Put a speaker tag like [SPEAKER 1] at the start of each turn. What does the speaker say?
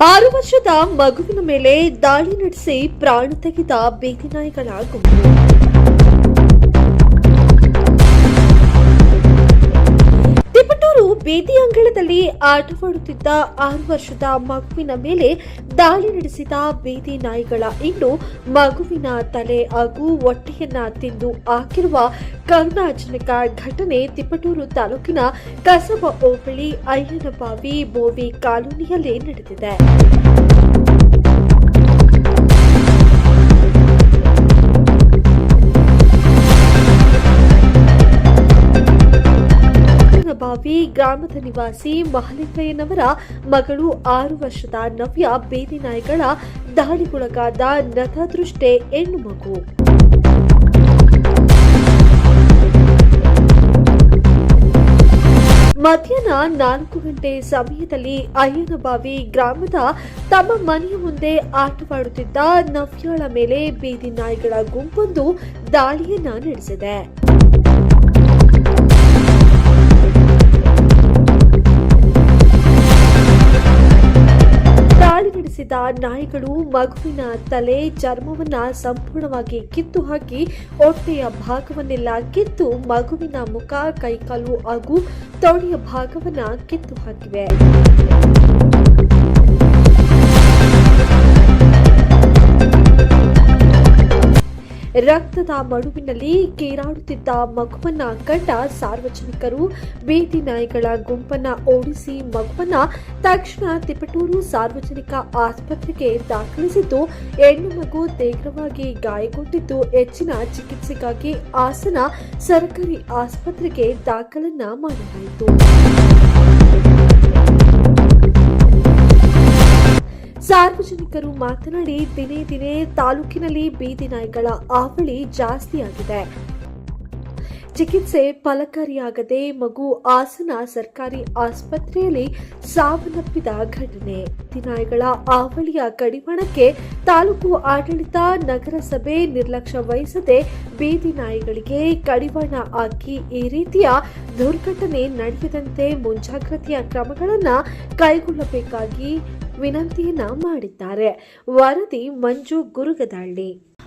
[SPEAKER 1] ಆರು ವರ್ಷದ ಮಗುವಿನ ಮೇಲೆ ದಾಳಿ ನಡೆಸಿ ಪ್ರಾಣ ತೆಗೆದ ಬೀದಿ ನಾಯಿಗಳ ಗುಂಪು ಬೀದಿ ಅಂಗಳದಲ್ಲಿ ಆಟವಾಡುತ್ತಿದ್ದ ಆರು ವರ್ಷದ ಮಗುವಿನ ಮೇಲೆ ದಾಳಿ ನಡೆಸಿದ ಬೀದಿ ನಾಯಿಗಳ. ಇನ್ನು ಮಗುವಿನ ತಲೆ ಹಾಗೂ ಹೊಟ್ಟೆಯನ್ನ ತಿಂದು ಹಾಕಿರುವ ಕರುಣಾಜನಕ ಘಟನೆ ತಿಪಟೂರು ತಾಲೂಕಿನ ಕಸಬ ಹೋಬಳಿ ಅಯ್ಯನಬಾವಿ ಬೋವಿ ಕಾಲೋನಿಯಲ್ಲಿ ನಡೆದಿದೆ. ಬಾವಿ ಗ್ರಾಮದ ನಿವಾಸಿ ಮಹಲಿಂಗಯ್ಯನವರ ಮಗಳು ಆರು ವರ್ಷದ ನವ್ಯ ಬೇದಿ ನಾಯಿಗಳ ದಾಳಿಗೊಳಗಾದ ನತದೃಷ್ಟೆ ಹೆಣ್ಣು ಮಗು. ಮಧ್ಯಾಹ್ನ ನಾಲ್ಕು ಗಂಟೆ ಸಮಯದಲ್ಲಿ ಅಯ್ಯನಬಾವಿ ಗ್ರಾಮದ ತಮ್ಮ ಮನೆಯ ಮುಂದೆ ಆಟವಾಡುತ್ತಿದ್ದ ನವ್ಯಾಳ ಮೇಲೆ ಬೀದಿ ನಾಯಿಗಳ ಗುಂಪೊಂದು ದಾಳಿಯನ್ನ ನಡೆಸಿದೆ. ದಾಳಿ ನಾಯಿಗಳು ಮಗುವಿನ ತಲೆ ಚರ್ಮವನ್ನ ಸಂಪೂರ್ಣವಾಗಿ ಕಿತ್ತು ಹಾಕಿ ಹೊಟ್ಟೆಯ ಭಾಗವನ್ನೆಲ್ಲ ಕಿತ್ತು ಮಗುವಿನ ಮುಖ, ಕೈಕಾಲು ಹಾಗೂ ತೊಡೆಯ ಭಾಗವನ್ನ ಕಿತ್ತು ಹಾಕಿವೆ ರಕ್ತದ ಮಡುವಿನಲ್ಲಿ ಕೇರಾಡುತ್ತಿದ್ದ ಮಗುವನ್ನ ಕಂಡ ಸಾರ್ವಜನಿಕರು ಬೀದಿ ನಾಯಿಗಳ ಗುಂಪನ್ನ ಓಡಿಸಿ ಮಗುವನ್ನ ತಕ್ಷಣ ತಿಪಟೂರು ಸಾರ್ವಜನಿಕ ಆಸ್ಪತ್ರೆಗೆ ದಾಖಲಿಸಿದ್ದು, ಹೆಣ್ಣು ಮಗು ತೀವ್ರವಾಗಿ ಗಾಯಗೊಂಡಿದ್ದು, ಹೆಚ್ಚಿನ ಚಿಕಿತ್ಸೆಗಾಗಿ ಹಾಸನ ಸರ್ಕಾರಿ ಆಸ್ಪತ್ರೆಗೆ ದಾಖಲನ್ನ ಮಾಡಲಾಯಿತು. ಸಾರ್ವಜನಿಕರು ಮಾತನಾಡಿ ದಿನೇ ದಿನೇ ತಾಲೂಕಿನಲ್ಲಿ ಬೀದಿ ನಾಯಿಗಳ ಹಾವಳಿ ಜಾಸ್ತಿಯಾಗಿದೆ. ಚಿಕಿತ್ಸೆ ಫಲಕಾರಿಯಾಗದೆ ಮಗು ಹಾಸನ ಸರ್ಕಾರಿ ಆಸ್ಪತ್ರೆಯಲ್ಲಿ ಸಾವನ್ನಪ್ಪಿದ ಘಟನೆ. ದಿನಾಯಿಗಳ ಆವಳಿಯ ಕಡಿವಾಣಕ್ಕೆ ತಾಲೂಕು ಆಡಳಿತ, ನಗರಸಭೆ ನಿರ್ಲಕ್ಷ್ಯ ವಹಿಸದೆ ಬೀದಿ ನಾಯಿಗಳಿಗೆ ಕಡಿವಾಣ ಹಾಕಿ ಈ ರೀತಿಯ ದುರ್ಘಟನೆ ನಡೆಯದಂತೆ ಮುಂಜಾಗ್ರತೆಯ ಕ್ರಮಗಳನ್ನು ಕೈಗೊಳ್ಳಬೇಕಾಗಿ ವಿನಂತಿಯನ್ನ ಮಾಡಿದ್ದಾರೆ. ವರದಿ ಮಂಜು ಗುರುಗದಳ್ಳಿ.